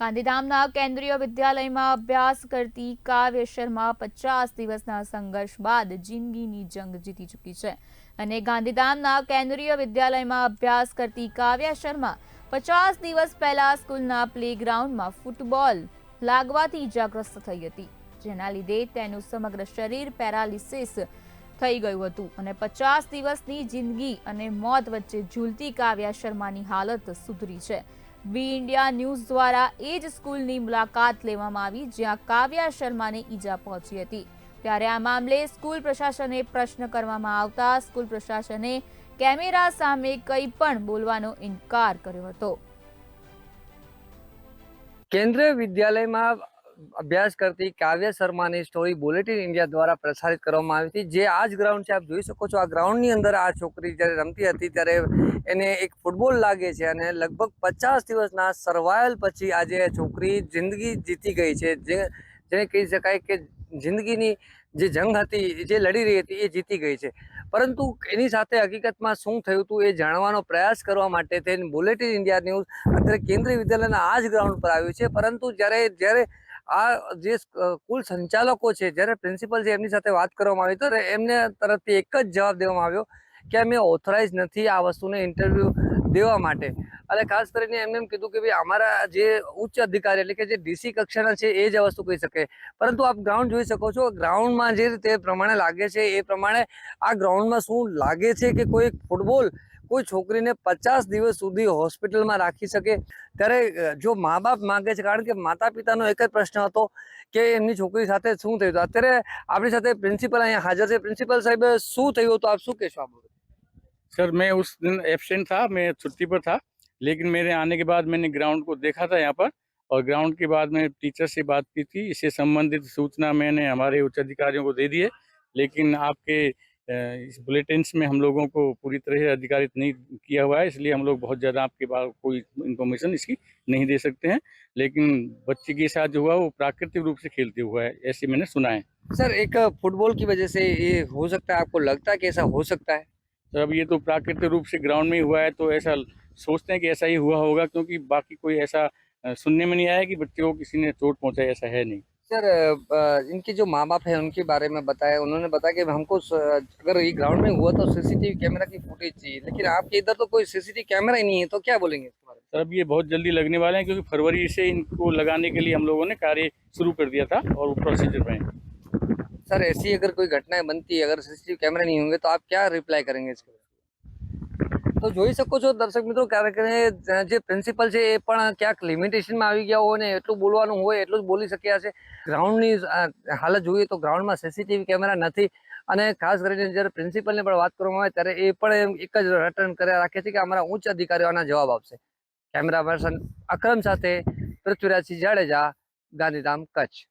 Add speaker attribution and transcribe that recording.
Speaker 1: ગાંધીધામના કેન્દ્રીય વિદ્યાલયમાં અભ્યાસ કરતી કાવ્ય શર્મા પચાસ દિવસના સંઘર્ષ બાદ જિંદગીની જંગ જીતી ચૂકી છે. અને ગાંધીધામના કેન્દ્રીય વિદ્યાલયમાં અભ્યાસ કરતી કાવ્ય શર્મા પચાસ દિવસ પહેલા સ્કૂલના પ્લેગ્રાઉન્ડમાં ફૂટબોલ લાગવાથી ઇજાગ્રસ્ત થઈ હતી. જેના લીધે તેનું સમગ્ર શરીર પેરાલિસિસ થઈ ગયું હતું અને પચાસ દિવસની જિંદગી અને મોત વચ્ચે ઝૂલતી કાવ્યા શર્માની હાલત સુધરી છે. બી ઇન્ડિયા ન્યૂઝ દ્વારા એ જ સ્કૂલની મુલાકાત લેવામાં આવી જ્યાં કાવ્યા શર્માને ઈજા પહોંચી હતી. ત્યારે આ મામલે સ્કૂલ પ્રશાસને પ્રશ્ન કરવામાં આવતા સ્કૂલ પ્રશાસને કેમેરા સામે કંઈ પણ બોલવાનો ઇનકાર કર્યો હતો.
Speaker 2: કેન્દ્રીય વિદ્યાલયમાં અભ્યાસ કરતી કાવ્ય શર્માની સ્ટોરી બુલેટિન ઇન્ડિયા દ્વારા પ્રસારિત કરવામાં આવી હતી. જે આ જ ગ્રાઉન્ડ છે, આપ જોઈ શકો છો, આ ગ્રાઉન્ડની અંદર આ છોકરી જ્યારે રમતી હતી ત્યારે એને એક ફૂટબોલ લાગે છે અને લગભગ પચાસ દિવસના સર્વાયલ પછી આજે છોકરી જિંદગી જીતી ગઈ છે. જે, જેને કહી શકાય કે જિંદગીની જે જંગ હતી, જે લડી રહી હતી, એ જીતી ગઈ છે. પરંતુ એની સાથે હકીકતમાં શું થયું હતું એ જાણવાનો પ્રયાસ કરવા માટે તે બુલેટિન ઇન્ડિયા ન્યૂઝ અત્યારે કેન્દ્રીય વિદ્યાલયના આ જ ગ્રાઉન્ડ પર આવ્યું છે. પરંતુ જ્યારે જ્યારે આ જે કુલ સંચાલકો છે, જ્યારે પ્રિન્સિપલ છે એમની સાથે વાત કરવામાં આવી, તો એમને તરફથી એક જ જવાબ દેવામાં આવ્યો કે અમે ઓથોરાઇઝ નથી આ વસ્તુને ઇન્ટરવ્યૂ દેવા માટે. અને ખાસ કરીને એમને એમ કીધું કે ભાઈ અમારા જે ઉચ્ચ અધિકારી એટલે કે જે ડીસી કક્ષાના છે, એ જ આ વસ્તુ કહી શકે. પરંતુ આપ ગ્રાઉન્ડ જોઈ શકો છો, ગ્રાઉન્ડમાં જે રીતે પ્રમાણે લાગે છે, એ પ્રમાણે આ ગ્રાઉન્ડમાં શું લાગે છે કે કોઈ ફૂટબોલ કોઈ છોકરીને પચાસ દિવસ સુધી હોસ્પિટલમાં રાખી શકે ત્યારે અ, જો મા બાપ માંગે છે કારણ કે માતા પિતાનો એક જ પ્રશ્ન હતો કે એમની છોકરી સાથે શું થયું હતું અત્યારે આપણી સાથે પ્રિન્સિપલ અહીંયા હાજર છે પ્રિન્સિપલ સાહેબ શું થયું હતું આપ શું કહેશો આ બાબતે
Speaker 3: सर मैं उस दिन एबसेंट था मैं छुट्टी पर था लेकिन मेरे आने के बाद मैंने ग्राउंड को देखा था यहाँ पर और ग्राउंड के बाद मैं टीचर से बात की थी इससे संबंधित सूचना मैंने हमारे उच्च अधिकारियों को दे दी है लेकिन आपके अ, इस बुलेटिन्स में हम लोगों को पूरी तरह से अधिकारित नहीं किया हुआ है इसलिए हम लोग बहुत ज़्यादा आपके पास कोई इन्फॉर्मेशन इसकी नहीं दे सकते हैं। लेकिन बच्चे के साथ जो हुआ वो प्राकृतिक रूप से खेलते हुआ है ऐसे मैंने सुना है।
Speaker 2: सर एक फुटबॉल की वजह से ये हो सकता है आपको लगता है कि ऐसा हो सकता है?
Speaker 3: सर अब ये तो प्राकृतिक रूप से ग्राउंड में ही हुआ है तो ऐसा सोचते हैं कि ऐसा ही हुआ होगा क्योंकि बाकी कोई ऐसा सुनने में नहीं आया कि बच्चे को किसी ने चोट पहुंचाई ऐसा है नहीं।
Speaker 2: सर इनके जो माँ बाप है उनके बारे में बताया उन्होंने बताया कि हमको अगर ये ग्राउंड में हुआ तो सीसीटीवी कैमरा की फुटेज चाहिए। लेकिन आपके इधर तो कोई सीसीटीवी कैमरा ही नहीं है तो क्या बोलेंगे इसके बारे
Speaker 3: सर अब ये बहुत जल्दी लगने वाले हैं क्योंकि फरवरी से इनको लगाने के लिए हम लोगों ने कार्य शुरू कर दिया था और वो प्रोसीजर में
Speaker 2: सर ऐसी अगर कोई घटनाएँ बनती है अगर सीसीटीवी कैमरा नहीं होंगे तो आप क्या रिप्लाई करेंगे इसके? તો જોઈ શકો છો દર્શક મિત્રો કારણ કે જે પ્રિન્સિપલ છે એ પણ ક્યાંક લિમિટેશનમાં આવી ગયા હોય ને, એટલું બોલવાનું હોય, એટલું જ બોલી શક્યા છે ગ્રાઉન્ડની હાલત જોઈએ તો ગ્રાઉન્ડમાં સીસીટીવી કેમેરા નથી. અને ખાસ કરીને જ્યારે પ્રિન્સિપલને પણ વાત કરવામાં આવે ત્યારે એ પણ એમ એક જ રટન કર્યા રાખે છે કે અમારા ઉચ્ચ અધિકારીઓ જવાબ આપશે. કેમેરા પર્સન અક્રમ સાથે પૃથ્વીરાજસિંહ જાડેજા, ગાંધીધામ કચ્છ.